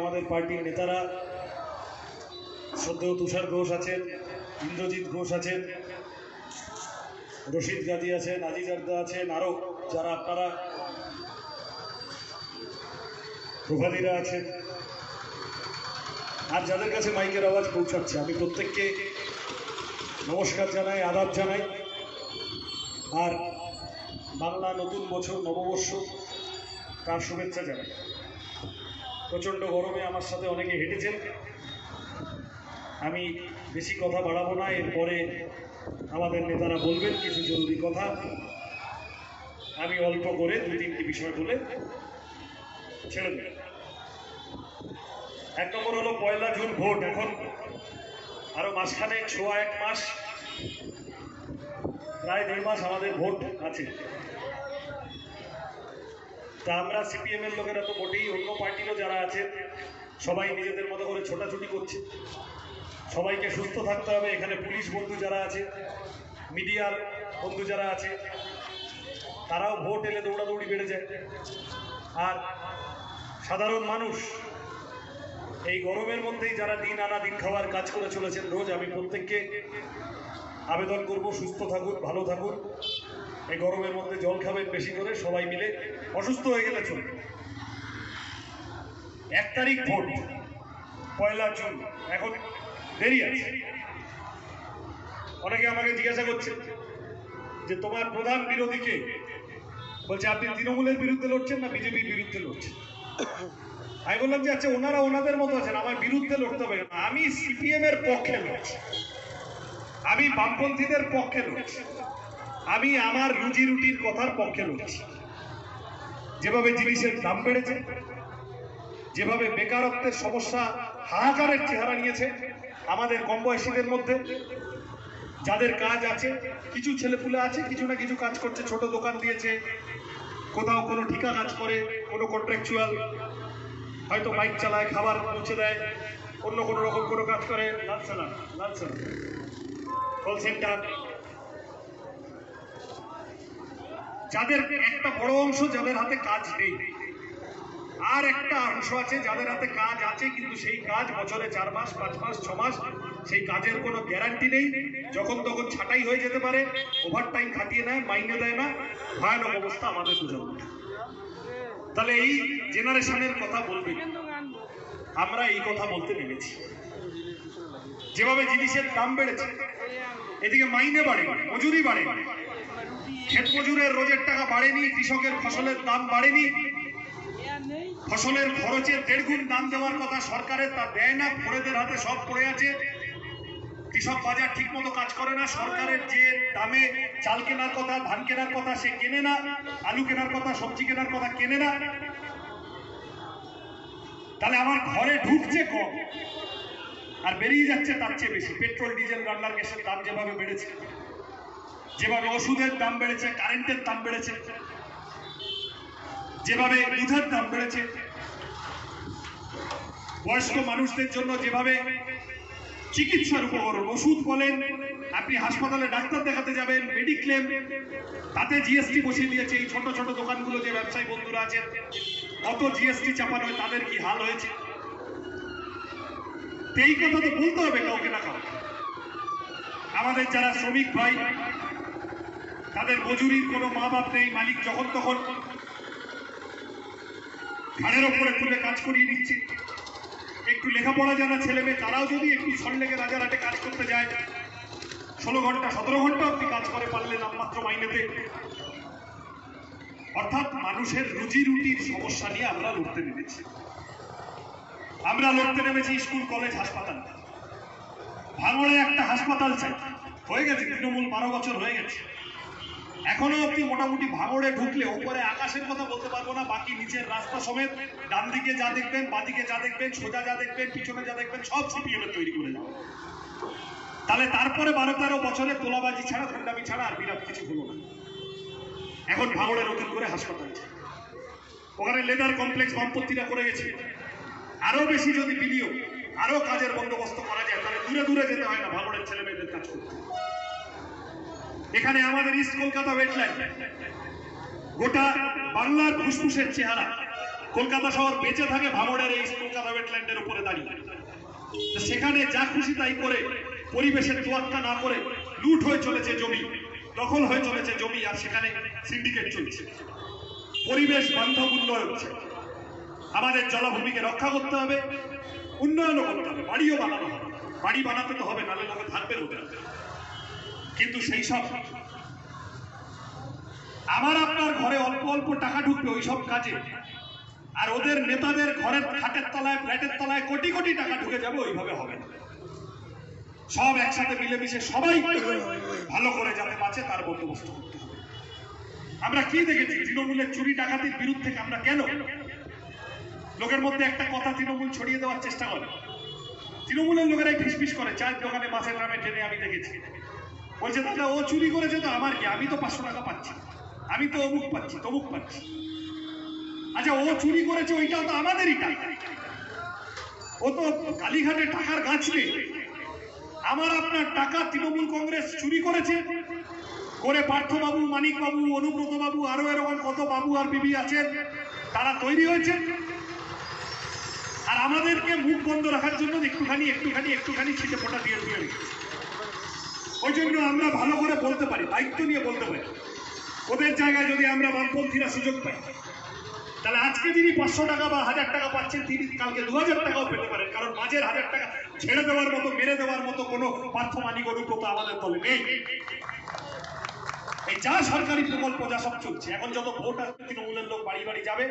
আমাদের পার্টির নেতারা শ্রদ্ধেয় তুষার ঘোষ আছেন, ইন্দ্রজিৎ ঘোষ আছেন, রশিদ গাজী আছেন, আজিজ আর্দা আছেন আরও যারা আপনারা প্রভাদীরা আছেন। আর যাদের কাছে মাইকের আওয়াজ পৌঁছাচ্ছে, আমি প্রত্যেককে নমস্কার জানাই, আদাব জানাই। আর বাংলা নতুন বছর, নববর্ষ তার শুভেচ্ছা জানাই? প্রচণ্ড গরমে আমার সাথে অনেকে হেঁটেছেন। আমি বেশি কথা বাড়াবো না, এরপরে আমাদের নেতারা বলবেন কিছু জরুরি কথা। আমি অল্প করে দুই তিনটি বিষয় বলে ছেড়ে দেব এক নম্বর হলো পয়লা জুন ভোট, এখন আরও মাসখানে ছোয়া এক মাস, প্রায় দেড় মাস আমাদের ভোট আছে। তা আমরা সিপিএম এর লোকেরা তো মোটেই অন্য পার্টিরও যারা আছে, সবাই নিজেদের মতো করে ছোটাছুটি করছে। সবাইকে সুস্থ থাকতে হবে, এখানে পুলিশ বন্ধু যারা আছে, মিডিয়ার বন্ধু যারা আছে, তারাও ভোট এলে দৌড়াদৌড়ি বেড়ে যায়। আর সাধারণ মানুষ, এই গরমের মধ্যেই যারা দিন আনা দিন খাওয়ার কাজ করে চলেছেন, রোজ আমি প্রত্যেককে আবেদন করব, সুস্থ থাকুন, ভালো থাকুন। এই গরমের মধ্যে জল খাবেন বেশি করে, সবাই মিলে অসুস্থ হয়ে গেলে চলবে। এক তারিখ ভোট, পয়লা জুন, এখন দেরি আছে। অনেকে আমাকে জিজ্ঞাসা করছে যে তোমার প্রধান বিরোধীকে, বলছে, আপনি তৃণমূলের বিরুদ্ধে লড়ছেন না বিজেপির বিরুদ্ধে লড়ছেন? আমি বললাম যে আচ্ছা ওনারা ওনাদের মতো আছেন, আমার বিরুদ্ধে লড়তে হবে আমি সিপিএম এর পক্ষে লড়ছি। আমি বামপন্থীদের পক্ষে লড়ছি। আমি আমার রুজি রুটির কথার পক্ষে লড়ছি। যেভাবে জিনিসের দাম বেড়েছে, যেভাবে বেকারত্বের সমস্যা হাহাকারের চেহারা নিয়েছে, আমাদের কম বয়সীদের মধ্যে, যাদের কাজ আছে, কিছু ছেলেপুলে আছে, কিছু না কিছু কাজ করছে, ছোট দোকান দিয়েছে, কোথাও কোনো ঠিকা কাজ করে, কোনো কন্ট্রাকচুয়াল হয়তো বাইক চালায়, খাবার পৌঁছে দেয়, অন্য কোনো রকম কোনো কাজ করে, লাল সালাম, লাল কল সেন্টার যাদের একটা বড় অংশ যাদের হাতে কাজ নেই। আর একটা অংশ আছে যাদের হাতে কাজ আছে, কিন্তু সেই কাজ বছরে চার মাস, পাঁচ মাস, ছ মাস, সেই কাজের কোনো গ্যারান্টি নেই। যখন তখন ছাঁটাই হয়ে যেতে পারে ওভার টাইম খাটিয়ে নেয়, মাইনে দেয় না। ভয়ানক অবস্থা আমাদের প্রজন্ম তাহলে এই জেনারেশনের কথা বলবে। আমরা এই কথা বলতে নেমেছি। যেভাবে জিনিসের দাম বেড়েছে, এদিকে মাইনে বাড়ে, মজুরি বাড়ে ক্ষেত মজুরের রোজের টাকা বাড়েনি, কৃষকের ফসলের দাম বাড়েনি। ফসলের খরচের দেড় গুণ দাম দেওয়ার কথা সরকারের তা দেয় না ফোরেদের হাতে সব পড়ে আছে। কৃষক বাজার ঠিক মতো কাজ করে না, সরকারের যে দামে চাল কেনার কথা, ধান কেনার কথা সে কেনে না, আলু কেনার কথা, সবজি কেনার কথা কেনে না। তাহলে আমার ঘরে ঢুকছে কম, আর বেরিয়ে যাচ্ছে তার চেয়ে বেশি। পেট্রোল, ডিজেল, রান্নার গ্যাসের দাম যেভাবে বেড়েছে। যেভাবে ওষুধের দাম বেড়েছে কারেন্টের দাম বেড়েছে, যেভাবে দুধের দাম বেড়েছে, বয়স্ক মানুষদের জন্য যেভাবে চিকিৎসার উপকরণ, ওষুধ বলেন, আপনি হাসপাতালে ডাক্তার দেখাতে যাবেন মেডিক্লেম তাতে জিএসটি বসিয়ে দিয়েছে, এই ছোট ছোট দোকানগুলো যে ব্যবসায়ী বন্ধুরা আছেন, কত জিএসটি চাপানো হয়, তাদের কি হাল হয়েছে? এই কথা তো বলতে হবে কাউকে না কাউকে। আমাদের যারা শ্রমিক ভাই তাদের মজুরির কোনো মা বাপ নেই, মালিক যখন তখন ঘাড়ের ওপরে তুলে কাজ করিয়ে দিচ্ছে। একটু লেখাপড়া জানা ছেলে মেয়ে, তারাও যদি একটু সল্লেগে রাজারহাটে কাজ করতে যায়, ষোলো ঘণ্টা, সতেরো ঘণ্টা আপনি কাজ করে পারলেন নামমাত্র মাইনেতে। অর্থাৎ মানুষের রুজি রুটির সমস্যা নিয়ে আমরা লড়তে নেমেছি। আমরা লড়তে নেমেছি স্কুল, কলেজ, হাসপাতাল। ভাঙড়ে একটা হাসপাতাল চাই। হয়ে গেছে, তৃণমূল বারো বছর হয়ে গেছে। এখনও অব্দি মোটামুটি ভাঙড়ে ঢুকলে উপরে আকাশের কথা বলতে পারব না, বাকি নিচের রাস্তা সমেত ডান দিকে যা দেখবেন, বাদিকে যা দেখবেন, সোজা যা দেখবেন, পিছনে যা দেখবেন, সব সিপিএম তৈরি করে যাবে তাহলে তারপরে বারো তেরো বছরে তোলাবাজি ছাড়া গুন্ডামি ছাড়া আর বিরাট কিছু হলো না। এখন ভাঙড়ে নতুন করে হাসপাতাল ওখানে লেদার কমপ্লেক্স বামপন্থীরা করে গেছে। আরও বেশি যদি বিনিয়োগ আরও কাজের বন্দোবস্ত করা যায়, তাহলে দূরে দূরে যেতে হয় না, ভাঙড়ের ছেলে মেয়েদের কাজ করতে। এখানে আমাদের ইস্ট কলকাতা ওয়েটল্যান্ড গোটা বাংলার ফুসফুসের চেহারা। কলকাতা শহর বেঁচে থাকে ভাঙড়ের এই কলকাতা ওয়েটল্যান্ডের উপরে দাঁড়িয়ে। সেখানে যা খুশি তাই করে, পরিবেশের তোয়াক্কা না করে লুট হয়ে চলেছে জমি, দখল হয়ে চলেছে জমি, আর সেখানে সিন্ডিকেট চলছে। পরিবেশ বান্ধব উন্নয়ন হচ্ছে। আমাদের জলাভূমিকে রক্ষা করতে হবে, উন্নয়নও করতে হবে, বাড়িও বানানো হবে। বাড়ি বানাতে তো হবে, নাহলে লোকে থাকবে লোকে কিন্তু সেই সব আমার আপনার ঘরে অল্প অল্প টাকা ঢুকবে ওই সব কাজে। আর ওদের নেতাদের ঘরের খাটের তলায়, ফ্ল্যাটের তলায় কোটি কোটি টাকা ঢুকে যাবে, ওইভাবে হবে সব একসাথে মিলেমিশে সবাই ভালো করে যাতে বাঁচে, তার বন্দোবস্ত করতে হবে। আমরা কি দেখেছি? তৃণমূলের চুরি ডাকাতির বিরুদ্ধে আমরা কেন? লোকের মধ্যে একটা কথা তৃণমূল ছড়িয়ে দেওয়ার চেষ্টা করে। তৃণমূলের লোকেরাই ফিসফিস করে, চায়ের দোকানে মাছের গ্রামে ট্রেনে আমি দেখেছি। বলছে, দাদা, ও চুরি করেছে তো আমার কি আমি তো পাঁচশো টাকা পাচ্ছি। আমি তো অমুক পাচ্ছি, তমুক পাচ্ছি। আচ্ছা ও চুরি করেছে, ওইটাও তো আমাদেরই টাকা। ও তো কালীঘাটে টাকার গাছ নেই আমার আপনার টাকা তৃণমূল কংগ্রেস চুরি করেছে। করে পার্থবাবু, মানিকবাবু অনুব্রত বাবু আরও এরকম কত বাবু আর বিবি আছেন, তারা তৈরি হয়েছে। আর আমাদেরকে মুখ বন্ধ রাখার জন্য একটুখানি একটুখানি একটুখানি ছিটে ফোটা দিয়ে দিয়ে ওই জন্য আমরা ভালো করে বলতে পারি, দায়িত্ব নিয়ে বলতে পারি। ওদের জায়গায় যদি আমরা বামপন্থীরা সুযোগ পাই, তাহলে আজকে যিনি পাঁচশো টাকা বা হাজার টাকা পাচ্ছেন, তিনি কালকে দু হাজার টাকাও পেতে পারেন। কারণ মাঝের হাজার টাকা ছেড়ে দেওয়ার মতো, মেরে দেওয়ার মতো কোনো পার্থমানিক অনুব্রত আমাদের দলে নেই। এই যা সরকারি প্রকল্প, যা সব চলছে, এখন যত ভোট আসবে তৃণমূলের লোক বাড়ি বাড়ি যাবে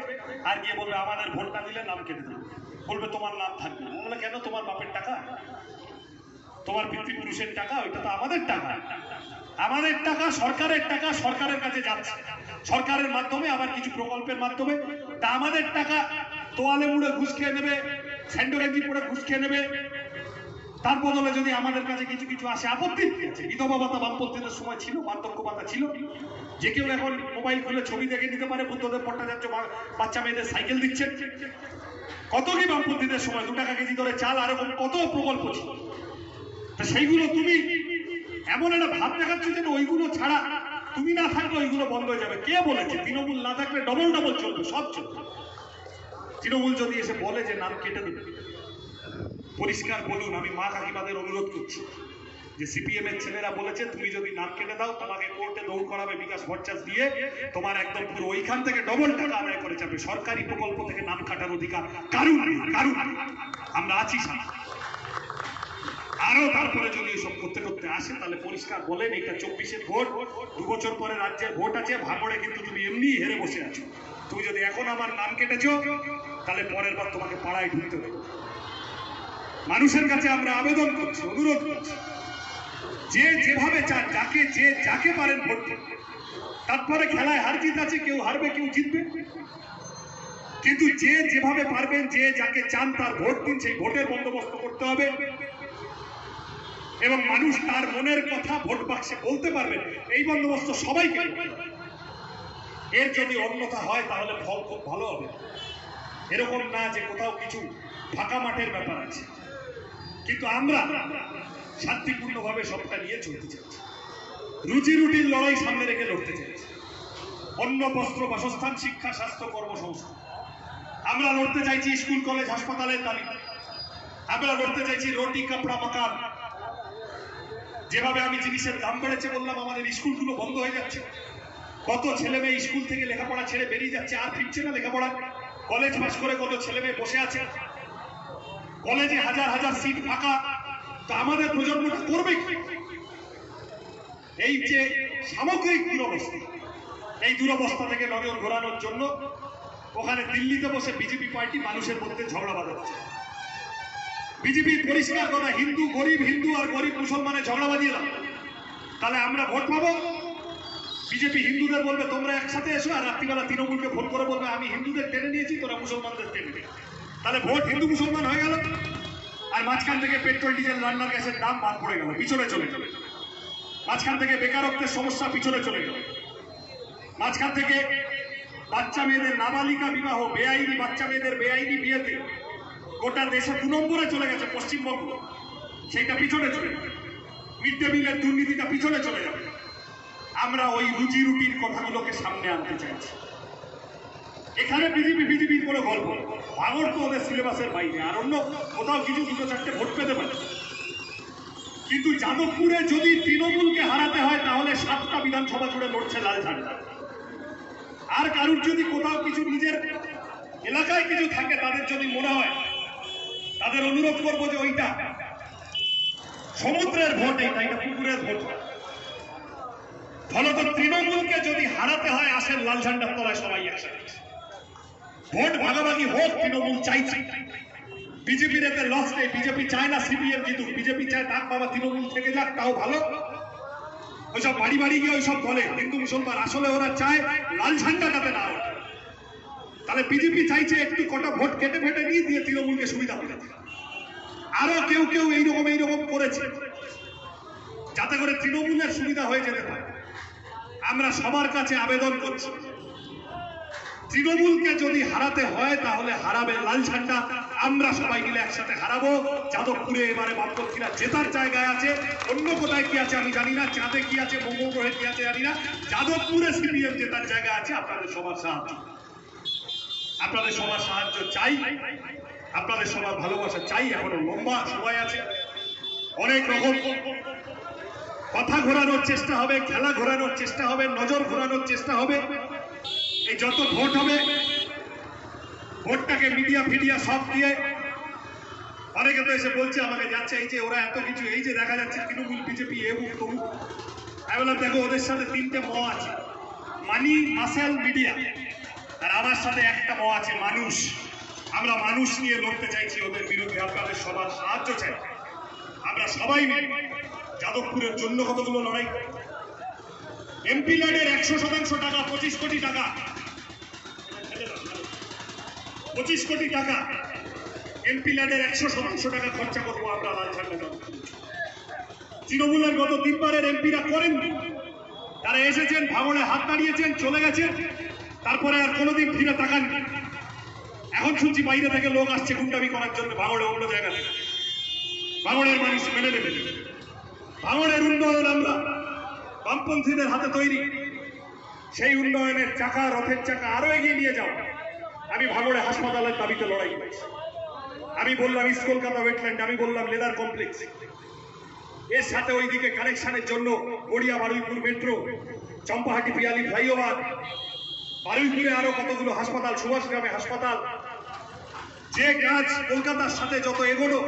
আর গিয়ে বলবে, আমাদের ভোটটা দিলে নাম কেটে দেবে। বলবে, তোমার নাম থাকবে না। বলে কেন? তোমার বাপের টাকা? তোমার পিতৃপুরুষের টাকা, ওইটা তো আমাদের টাকা। আমাদের টাকা, সরকারের টাকা, সরকারের কাছে যাচ্ছে। সরকারের মাধ্যমে, আবার কিছু প্রকল্পের মাধ্যমে। তা আমাদের টাকা তোয়ালে মুড়ে ঘুষ খেয়ে নেবে স্যান্ডো পরে ঘুষ খেয়ে নেবে। তার বদলে যদি আমাদের কাছে কিছু কিছু আসে, আপত্তি আছে। বামপন্থীদের সময় ছিল, বার্ধক্য ভাতা ছিল। যে কেউ এখন মোবাইল খুলে ছবি দেখে নিতে পারে, বুদ্ধদেব বা- বাচ্চা মেয়েদের সাইকেল দিচ্ছেন। কত কি বামপন্থীদের সময় দু টাকা কেজি ধরে চাল, আর কত প্রকল্প ছিল? তা সেইগুলো তুমি এমন একটা ভাব দেখাচ্ছ যেন ওইগুলো ছাড়া তুমি না থাকলে ওইগুলো বন্ধ হয়ে যাবে। কে বলেছে? তৃণমূল না থাকলে ডবল ডবল চলবে, সব চলবে। তৃণমূল যদি এসে বলে যে নাম কেটে দেবে, পরিষ্কার বলুন, আমি মা কাকিমাদের অনুরোধ করছি যে সিপিএম এর ছেলেরা বলেছে, তুমি যদি নাম কেটে দাও, তোমাকে কোর্টে দৌড় করাবে বিকাশ ভট্টাচ দিয়ে। তোমার একদম পুরো ওইখান থেকে ডবল টাকা আদায় করে যাবে সরকারি প্রকল্প থেকে নাম কাটার অধিকার কারুন কারুন আমরা আছি আরও তারপরে যদি এসব করতে করতে আসে, তাহলে পরিষ্কার বলেন, এটা চব্বিশের ভোট, দু বছর পরে রাজ্যের ভোট আছে, ভাঙড়ে কিন্তু তুমি এমনি হেরে বসে আছো। তুমি যদি এখন আমার নাম কেটেছো, তাহলে পরের বার তোমাকে পাড়ায় ঢুকতে দেবো। মানুষের কাছে আমরা আবেদন করছি, অনুরোধ করছি, যে যেভাবে চান, যাকে, যে যাকে পারেন ভোট। তারপরে খেলায় হার জিত আছে, কেউ হারবে, কেউ জিতবে। কিন্তু যে যেভাবে পারবেন, যে যাকে চান তার ভোট দিন, সেই ভোটের বন্দোবস্ত করতে হবে। এবং মানুষ তার মনের কথা ভোট বাক্সে বলতে পারবেন এই বন্দোবস্ত সবাইকে এর যদি অন্যথা হয়, তাহলে ফল খুব ভালো হবে। এরকম না যে কোথাও কিছু ফাঁকা মাঠের ব্যাপার আছে। কিন্তু আমরা শান্তিপূর্ণভাবে সবটা নিয়ে চলতে চাইছি। রুজি রুটির লড়াই সামনে রেখে লড়তে চাইছি। অন্য বস্ত্র, বাসস্থান, শিক্ষা, স্বাস্থ্য, কর্মসংস্থান। আমরা লড়তে চাইছি স্কুল, কলেজ, হাসপাতালের দাবি। আমরা লড়তে চাইছি রুটি, কাপড়া, মাকান। যেভাবে আমি জিনিসের দাম বেড়েছে বললাম, আমাদের স্কুলগুলো বন্ধ হয়ে যাচ্ছে। কত ছেলে মেয়ে স্কুল থেকে লেখাপড়া ছেড়ে বেরিয়ে যাচ্ছে, আর ফিরছে না লেখাপড়া। কলেজ পাস করে কত ছেলে মেয়ে বসে আছে। কলেজে হাজার হাজার সিট ফাঁকা। তা আমাদের প্রজন্মটা করবে? এই যে সামগ্রিক দুরবস্থা, এই দুরবস্থা থেকে নজর ঘোরানোর জন্য ওখানে দিল্লিতে বসে বিজেপি পার্টি মানুষের মধ্যে ঝগড়া বাঁধাচ্ছে। বিজেপির পরিষ্কার কথা, হিন্দু, গরিব, হিন্দু আর গরিব মুসলমানের ঝগড়া বাঁধিয়ে দাও। তাহলে আমরা ভোট পাবো। বিজেপি হিন্দুদের বলবে, তোমরা একসাথে এসো আর রাত্রিবেলা তৃণমূলকে ভোট করে বলবে, আমি হিন্দুদের টেনে নিয়েছি, তোরা মুসলমানদের টেনে নে। তাহলে ভোট হিন্দু মুসলমান হয়ে গেল। আর মাঝখান থেকে পেট্রোল, ডিজেল, রান্নার গ্যাসের দাম বাদ পড়ে গেল, পিছনে চলে গেল। মাঝখান থেকে বেকারত্বের সমস্যা পিছনে চলে গেল। মাঝখান থেকে বাচ্চা মেয়েদের নাবালিকা বিবাহ, বেআইনি বাচ্চা মেয়েদের বেআইনি বিয়েতে গোটা দেশে দু নম্বরে চলে গেছে পশ্চিমবঙ্গ। সেইটা পিছনে চলে যাবে। মিড ডে মিলের দুর্নীতিটা পিছনে চলে যাবে। আমরা ওই রুজি রুটির কথাগুলোকে সামনে আনতে চাইছি। এখানে বিজেপি, বিজেপির কোনো গল্প ভাঙর তো ওদের সিলেবাসের বাইরে, আর অন্য কোথাও কিছু দুটো চারটে ভোট পেতে পারে। কিন্তু যাদবপুরে যদি তৃণমূলকে হারাতে হয়, তাহলে সাতটা বিধানসভা জুড়ে লড়ছে লাল ঝান্ডা। আর কারুর যদি কোথাও কিছু নিজের এলাকায় কিছু থাকে, তাদের যদি মনে হয় তাদের অনুরোধ করব যে ওইটা। সমুদ্রের ভোট এইটা এটা পুকুরের ভোট। ফলত তৃণমূলকে যদি হারাতে হয়, আসেন লাল ঝান্ডার তলায় সবাই একসাথে। ভোট ভাগাভাগি হোক, তৃণমূল চাইছে। বিজেপির এতে লস নেই। বিজেপি চায় না সিপিএম জিতুক। বিজেপি চায় তার বাবা তৃণমূল থেকে যাক, তাও ভালো। ওইসব বাড়ি বাড়ি গিয়ে ওইসব বলে। হিন্দু মুসলমান আসলে ওরা চায় লাল ঝান্ডা যাতে না তাহলে বিজেপি চাইছে একটু কটা ভোট কেটে ফেটে নিয়ে দিয়ে তৃণমূলকে সুবিধা করে আরও কেউ কেউ এইরকম এইরকম করেছে। যাতে করে তৃণমূলের সুবিধা হয়ে যেতে পারে। আমরা সবার কাছে আবেদন করছি, তৃণমূলকে যদি হারাতে হয়, তাহলে হারাবে লাল ঝান্ডা। আমরা সবাই মিলে একসাথে হারাবো। যাদবপুরে এবারে বামপন্থীরা জেতার জায়গায় আছে। অন্য কোথায় কি আছে আমি জানি না। চাঁদে কি আছে মঙ্গল গ্রহে কি আছে জানি না। যাদবপুরে সিপিএম জেতার জায়গা আছে, আপনাদের সবার সাহায্য। আপনাদের সবার সাহায্য চাই। আপনাদের সবার ভালোবাসা চাই, এখনও লম্বা সময় আছে। অনেক রকম কথা ঘোরানোর চেষ্টা হবে, খেলা ঘোরানোর চেষ্টা হবে, নজর ঘোরানোর চেষ্টা হবে। এই যত ভোট হবে, ভোটটাকে মিডিয়া ফিডিয়া সব দিয়ে অনেকে তো এসে বলছে, আমাকে যাচ্ছে এই যে ওরা এত কিছু, এই যে দেখা যাচ্ছে তৃণমূল, বিজেপি এবুক তমুক। আমি দেখো, ওদের সাথে তিনটে ম আছে। মানি, মাসেল, মিডিয়া। আর আমার সাথে একটা ম আছে, মানুষ। আমরা মানুষ নিয়ে লড়তে চাইছি, ওদের বিরুদ্ধে আপনাদের সবার সাহায্য চাই। আমরা সবাই যাদবপুরের জন্য কতগুলো লড়াই এমপি ল্যান্ডের একশো শতাংশ টাকা, পঁচিশ কোটি টাকা। পঁচিশ কোটি টাকা। এমপি ল্যান্ডের একশো শতাংশ টাকা খরচা করব আমরা লাল ঝান্ডা তৃণমূলের গত তিনবারের এমপিরা করেন তারা এসেছেন ভাঙড়ে হাত দাঁড়িয়েছেন চলে গেছেন। তারপরে আর কোনোদিন ফিরে তাকাননি। এখন শুনছি বাইরে থেকে লোক আসছে গুন্ডামি করার জন্য ভাঙড়ে অন্য জায়গা থেকে। ভাঙড়ের মানুষ মেনে নেবে। ভাঙড়ের উন্নয়ন আমরা বামপন্থীদের হাতে তৈরি। সেই উন্নয়নের চাকা, রথের চাকা আরও এগিয়ে নিয়ে যাও। আমি ভাঙড়ে হাসপাতালের দাবিতে লড়াই করেছি। আমি বললাম, ইস্ট কলকাতা ওয়েটল্যান্ড, আমি বললাম, লেদার কমপ্লেক্স। এর সাথে ওইদিকে কানেকশনের জন্য গড়িয়া বারুইপুর মেট্রো, চম্পাহাটি পিয়ালি ফ্লাইওভার। বারুইপুরে আরও কতগুলো হাসপাতাল, সুভাষগ্রামে হাসপাতাল যে কাজ কলকাতার সাথে যত এগোনো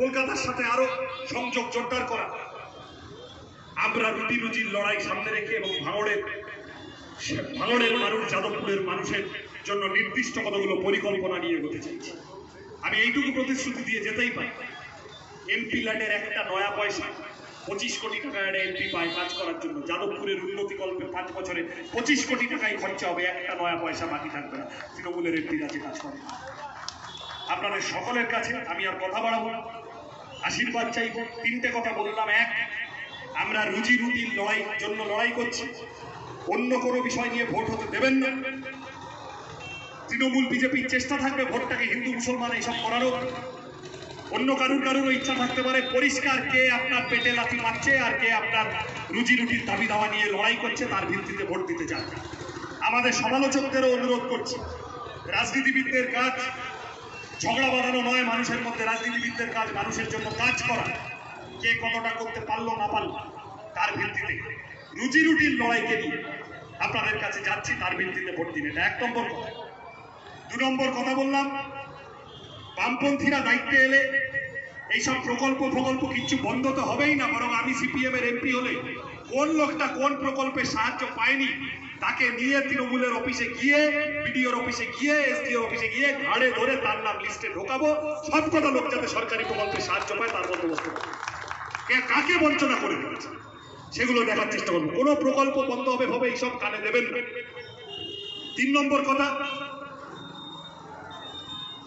কলকাতার সাথে আরও সংযোগ জোরদার করা। আমরা রুটি রুজির লড়াই সামনে রেখে এবং ভাঙড়ের ভাঙড়ের মানুষ, যাদবপুরের মানুষের জন্য নির্দিষ্ট কতগুলো পরিকল্পনা নিয়ে এগোতে চাইছি। আমি এইটুকু প্রতিশ্রুতি দিয়ে যেতেই পারি। এমপি ল্যান্ডের একটা নয়া পয়সা, পঁচিশ কোটি টাকা একটা এমপি পায় কাজ করার জন্য। যাদবপুরের উন্নতি কল্পে পাঁচ বছরে পঁচিশ কোটি টাকাই খরচা হবে, একটা নয়া পয়সা বাকি থাকবে না। তৃণমূলের এমপি কাছে কাজ করে। আপনাদের সকলের কাছে আমি আর কথা বাড়াবো আশীর্বাদ চাইব। তিনটে কথা বললাম। এক, আমরা রুজি রুটির লড়াই জন্য লড়াই করছি। অন্য কোনো বিষয় নিয়ে ভোট হতে দেবেন না। তৃণমূল বিজেপির চেষ্টা থাকবে ভোটটাকে হিন্দু, মুসলমান এইসব করারও। অন্য কারুর কারুর ইচ্ছা থাকতে পারে। পরিষ্কার কে আপনার পেটে লাথি মারছে আর কে আপনার রুজি রুটির দাবি দাওয়া নিয়ে লড়াই করছে, তার ভিত্তিতে ভোট দিতে চান আমাদের সমালোচকদেরও অনুরোধ করছি। রাজনীতিবিদদের কাজ ঝগড়া বাঁধানো নয়, মানুষের মধ্যে রাজনীতিবিদদের কাজ, মানুষের জন্য কাজ করা। কে কতটা করতে পারল, না পারল, তার ভিত্তিতে। রুজি রুটির লড়াইকে নিয়ে আপনাদের কাছে যাচ্ছি, তার ভিত্তিতে ভোট দিন। এটা এক নম্বর কথা। দু নম্বর কথা বললাম, বামপন্থীরা দায়িত্বে এলে এইসব প্রকল্প প্রকল্প কিচ্ছু বন্ধ তো হবেই না, বরং আমি সিপিএম এর এমপি হলে কোন লোকটা কোন প্রকল্পে সাহায্য পায়নি, তাকে নিয়ে তৃণমূলের অফিসে গিয়ে, বিডিওর অফিসে গিয়ে এসডিও অফিসে গিয়ে ঘাড়ে ধরে তার নাম লিস্টে ঢোকাবো, সব কটা লোক যাতে সরকারি প্রকল্পে সাহায্য পায় তার বন্দোবস্ত করব। কাকে বঞ্চনা করে দিয়েছে সেগুলো দেখার চেষ্টা করব। কোনো প্রকল্প বন্ধ হবে হবে এইসব কানে দেবেন তিন নম্বর কথা,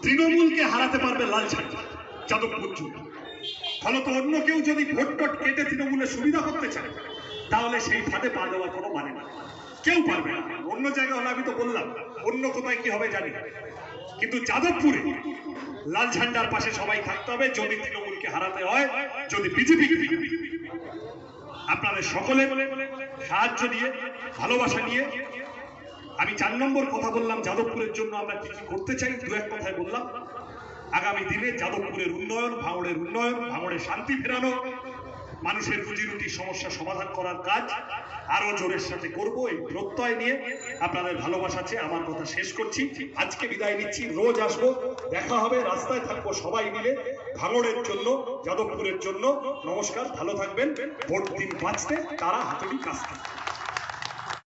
তৃণমূলকে হারাতে পারবে লাল ঝান্ডা যাদবপুর ফলত অন্য কেউ যদি ভোট টট কেটে তৃণমূলের সুবিধা করতে চায় তাহলে সেই ফাঁদে পা দেওয়ার কোনো মানে না। কেউ পারবে না। অন্য জায়গায় হলে আমি তো বললাম, অন্য কোথায় কি হবে জানি কিন্তু যাদবপুরে লাল ঝান্ডার পাশে সবাই থাকতে হবে, যদি তৃণমূলকে হারাতে হয়, যদি বিজেপি আপনাদের সকলে সাহায্য নিয়ে, ভালোবাসা নিয়ে, আমি চার নম্বর কথা বললাম, যাদবপুরের জন্য আমরা কি করতে চাই। দু এক কথায় বললাম, আগামী দিনে যাদবপুরের উন্নয়ন, ভাঙড়ের উন্নয়ন, ভাঙড়ে শান্তি ফেরানো মানুষের রুজি রুটি সমস্যা সমাধান করার কাজ আরও জোরের সাথে করব এই প্রত্যয় নিয়ে। আপনাদের ভালোবাসা আছে, আমার কথা শেষ করছি। আজকে বিদায় নিচ্ছি, রোজ আসব, দেখা হবে, রাস্তায় থাকব সবাই মিলে, ভাঙড়ের জন্য, যাদবপুরের জন্য। নমস্কার, ভালো থাকবেন, ভোট দিন বাঁচতে, তারা হাতুড়ি কাজতে